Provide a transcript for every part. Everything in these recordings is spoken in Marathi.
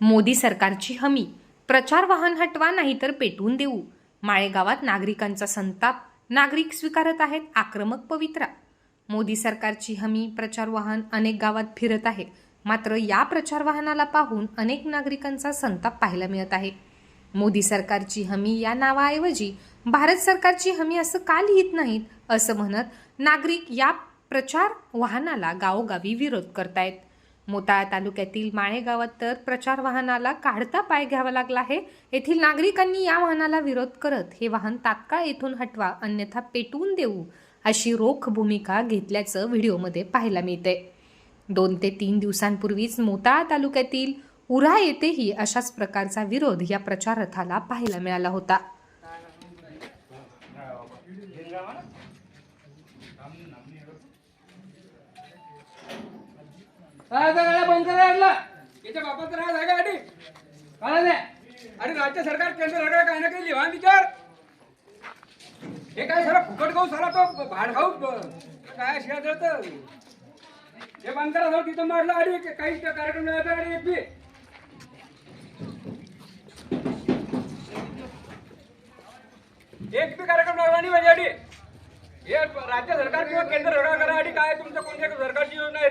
मोदी सरकारची हमी प्रचार वाहन हटवा नाहीतर पेटवून देऊ. माळेगावात नागरिकांचा संताप नागरिक स्वीकारत आहेत आक्रमक पवित्रा. मोदी सरकारची हमी प्रचार वाहन अनेक गावात फिरत आहे. मात्र या प्रचार वाहनाला पाहून अनेक नागरिकांचा संताप पाहायला मिळत आहे. मोदी सरकारची हमी या नावाऐवजी भारत सरकारची हमी असं का लिहित नाहीत असं म्हणत नागरिक या प्रचार वाहनाला गावोगावी विरोध करतायत. मोताळा तालुक्यातील माळेगावात तर प्रचार वाहनाला काढता पाय घ्यावा लागला आहे. येथील नागरिकांनी या वाहनाला विरोध करत हे वाहन तात्काळ येथून हटवा अन्यथा पेटवून देऊ अशी रोख भूमिका घेतल्याचं व्हिडिओमध्ये पाहायला मिळते दोन ते तीन दिवसांपूर्वीच मोताळा तालुक्यातील उरा येथेही अशाच प्रकारचा विरोध या प्रचार रथाला पाहायला मिळाला होता. बंद करायला त्याच्या याच्या बापाचं राज आहे का अडी काय नाही अरे राज्य सरकार केंद्र सरकार काय ना काही लिहा विचार? हे काय सर फुकट खाऊ साला तो भाड खाऊ काय शिया हे बंद करा जाऊ तिथं मारलं अडी काही कार्यक्रम नाही आता अडी एक बी एक बी कार्यक्रम लागला नाही म्हणजे माझ्या अडी हे राज्य सरकार किंवा केंद्र सरकार करा आणि काय तुमच्या कोणत्या सरकारची योजना आहे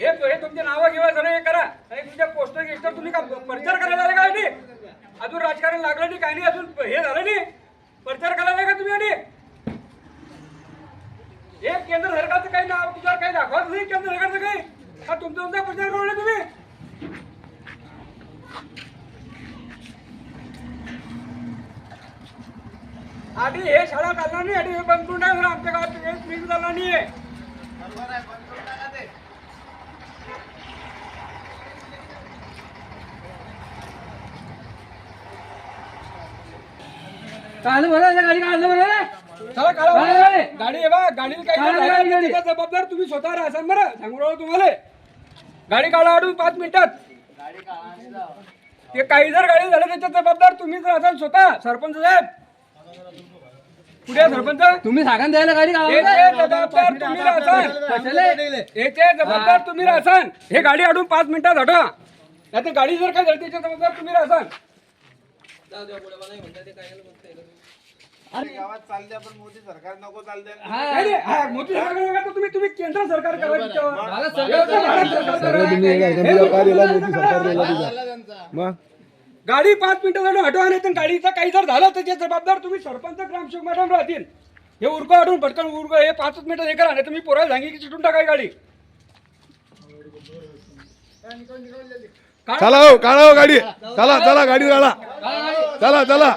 हे हे तुमचे नावं घेवा सर हे करा. आणि तुमच्या पोस्टर गिस्टर तुम्ही का प्रचार करायला आले काय नाही? अजून राजकारण लागलं नाही काही नाही अजून हे झालं नाही. प्रचार करायला का तुम्ही आणि? हे केंद्र सरकारचं काही नाव तुझ्यावर काही दाखवत नाही केंद्र सरकारचं काही? हा तुमचा तुमचा प्रचार करू नये तुम्ही? आधी हे शाळा चालणार नाही आधी हे बंद करून टाका आमच्या गावात. हे मीटिंग चालणार नाही आहे काढलं बरं गाडी काढलं बरं. चला काढा? गाडी आहे बा गाडीला काय झालं गाडी? त्याचा जबाबदार तुम्ही स्वतः राहसान बरं. सांगू राहिलो तुम्हाला. गाडी काढा अडून पाच मिनिटात. ते काही जर गाडी झालं त्याच्या जबाबदार तुम्हीच राहसान स्वतः सरपंच साहेब. पुढे सरपंच? तुम्ही द्यायला गाडी जबाबदार तुम्ही राहसान. जबाबदार तुम्ही राहसान. हे गाडी अडून पाच मिनिटात हटवा नाही तर गाडी जर काय झाली त्याच्या जबाबदार तुम्ही राहसान. गावात चालते पण मोदी सरकार नको चालते नाही, नाही, हा, मोदी सरकार नका तर तुम्ही तुम्ही केंद्र सरकार करा त्याच्यावर. भारत मग? गाडी पाच मिनिटं झालं हटवा नाही तर गाडीचं काही जर झालं त्याचे जबाबदार तुम्ही सरपंच ग्रामसेवक मॅडम राहतील. हे उरको हटून पटकन उरको हे पाचच मिनिटं हे करा नाही तर मी पोराला सांगी की चिटून टाकाय गाडी. चला हो काढा हो गाडी. चला चला गाडी चला चला चला.